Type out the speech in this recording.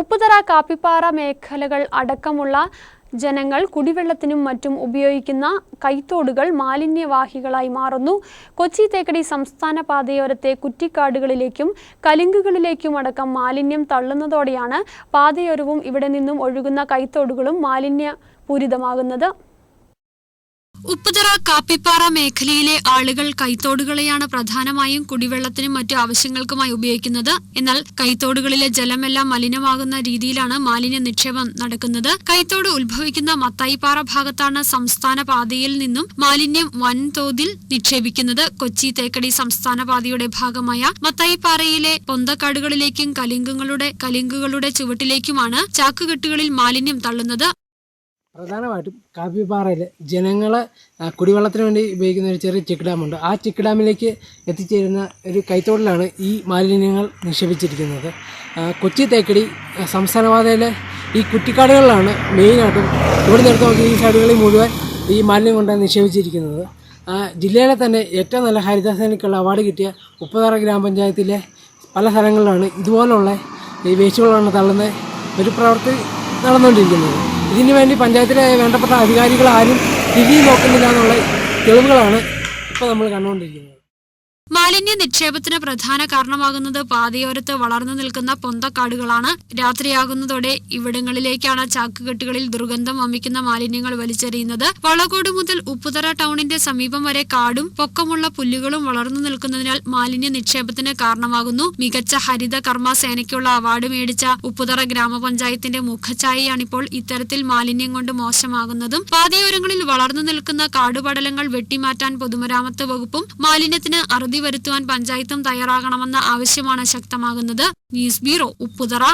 ഉപ്പുതറ കാപ്പിപ്പാറ മേഖലകൾ അടക്കമുള്ള ജനങ്ങൾ കുടിവെള്ളത്തിനും മറ്റും ഉപയോഗിക്കുന്ന കൈത്തോടുകൾ മാലിന്യവാഹികളായി മാറുന്നു. കൊച്ചി തേക്കടി സംസ്ഥാന പാതയോരത്തെ കുറ്റിക്കാടുകളിലേക്കും കലിങ്കുകളിലേക്കും അടക്കം മാലിന്യം തള്ളുന്നതോടെയാണ് പാതയോരവും ഇവിടെ നിന്നും ഒഴുകുന്ന കൈത്തോടുകളും മാലിന്യപൂരിതമാകുന്നത്. ഉപ്പുതറ കാപ്പിപ്പാറ മേഖലയിലെ ആളുകൾ കൈത്തോടുകളെയാണ് പ്രധാനമായും കുടിവെള്ളത്തിനും മറ്റു ആവശ്യങ്ങൾക്കുമായി ഉപയോഗിക്കുന്നത്. എന്നാൽ കൈത്തോടുകളിലെ ജലമെല്ലാം മലിനമാകുന്ന രീതിയിലാണ് മാലിന്യ നിക്ഷേപം നടക്കുന്നത്. കൈത്തോട് ഉത്ഭവിക്കുന്ന മത്തായിപ്പാറ ഭാഗത്താണ് സംസ്ഥാന പാതയിൽ നിന്നും മാലിന്യം വൻതോതിൽ നിക്ഷേപിക്കുന്നത്. കൊച്ചി തേക്കടി സംസ്ഥാന പാതയുടെ ഭാഗമായ മത്തായിപ്പാറയിലെ പൊന്തക്കാടുകളിലേക്കും കലിംഗങ്ങളുടെ കലിംഗുകളുടെ ചുവട്ടിലേക്കുമാണ് ചാക്കുകെട്ടുകളിൽ മാലിന്യം തള്ളുന്നത്. പ്രധാനമായിട്ടും കാപ്പിപ്പാറയിൽ ജനങ്ങളെ കുടിവെള്ളത്തിന് വേണ്ടി ഉപയോഗിക്കുന്ന ഒരു ചെറിയ ചെക്ക് ഡാമുണ്ട് ആ ചെക്ക് ഡാമിലേക്ക് എത്തിച്ചേരുന്ന ഒരു കൈത്തോടിലാണ് ഈ മാലിന്യങ്ങൾ നിക്ഷേപിച്ചിരിക്കുന്നത്. കൊച്ചി തേക്കടി സംസ്ഥാനപാതയിലെ ഈ കുറ്റിക്കാടുകളിലാണ് മെയിനായിട്ടും ഇവിടെ നിന്ന് എടുത്ത് നോക്കി ഈ സൈഡുകളിൽ മുഴുവൻ ഈ മാലിന്യം കൊണ്ട് നിക്ഷേപിച്ചിരിക്കുന്നത്. ജില്ലയിലെ തന്നെ ഏറ്റവും നല്ല ഹരിതസേനയ്ക്കുള്ള അവാർഡ് കിട്ടിയ ഉപ്പതറ ഗ്രാമപഞ്ചായത്തിലെ പല സ്ഥലങ്ങളിലാണ് ഇതുപോലുള്ള ഈ വേസ്റ്റുകളാണ് തള്ളുന്ന ഒരു പ്രവൃത്തി നടന്നുകൊണ്ടിരിക്കുന്നത്. ഇതിനു വേണ്ടി പഞ്ചായത്തിലെ വേണ്ടപ്പെട്ട അധികാരികൾ ആരും തിരിഞ്ഞു നോക്കുന്നില്ല എന്നുള്ള തെളിവുകളാണ് ഇപ്പോൾ നമ്മൾ കണ്ടുകൊണ്ടിരിക്കുന്നത്. മാലിന്യ നിക്ഷേപത്തിന് പ്രധാന കാരണമാകുന്നത് പാതയോരത്ത് വളർന്നു നിൽക്കുന്ന പൊന്തക്കാടുകളാണ്. രാത്രിയാകുന്നതോടെ ഇവിടങ്ങളിലേക്കാണ് ചാക്കുകെട്ടുകളിൽ ദുർഗന്ധം വമിക്കുന്ന മാലിന്യങ്ങൾ വലിച്ചെറിയുന്നത്. വളകോട് മുതൽ ഉപ്പുതറ ടൗണിന്റെ സമീപം വരെ കാടും പൊക്കമുള്ള പുല്ലുകളും വളർന്നു നിൽക്കുന്നതിനാൽ മാലിന്യ നിക്ഷേപത്തിന് കാരണമാകുന്നു. മികച്ച ഹരിത കർമ്മ സേനയ്ക്കുള്ള അവാർഡ് മേടിച്ച ഉപ്പുതറ ഗ്രാമപഞ്ചായത്തിന്റെ മുഖഛായയാണിപ്പോൾ ഇത്തരത്തിൽ മാലിന്യം കൊണ്ട് മോശമാകുന്നതും. പാതയോരങ്ങളിൽ വളർന്നു നിൽക്കുന്ന കാടുപടലങ്ങൾ വെട്ടിമാറ്റാൻ പൊതുമരാമത്ത് വകുപ്പും മാലിന്യത്തിന് അറുതി വരുത്തുവാൻ പഞ്ചായത്തും തയ്യാറാകണമെന്ന ആവശ്യമാണ് ശക്തമാകുന്നത്. News bureau Upputhara.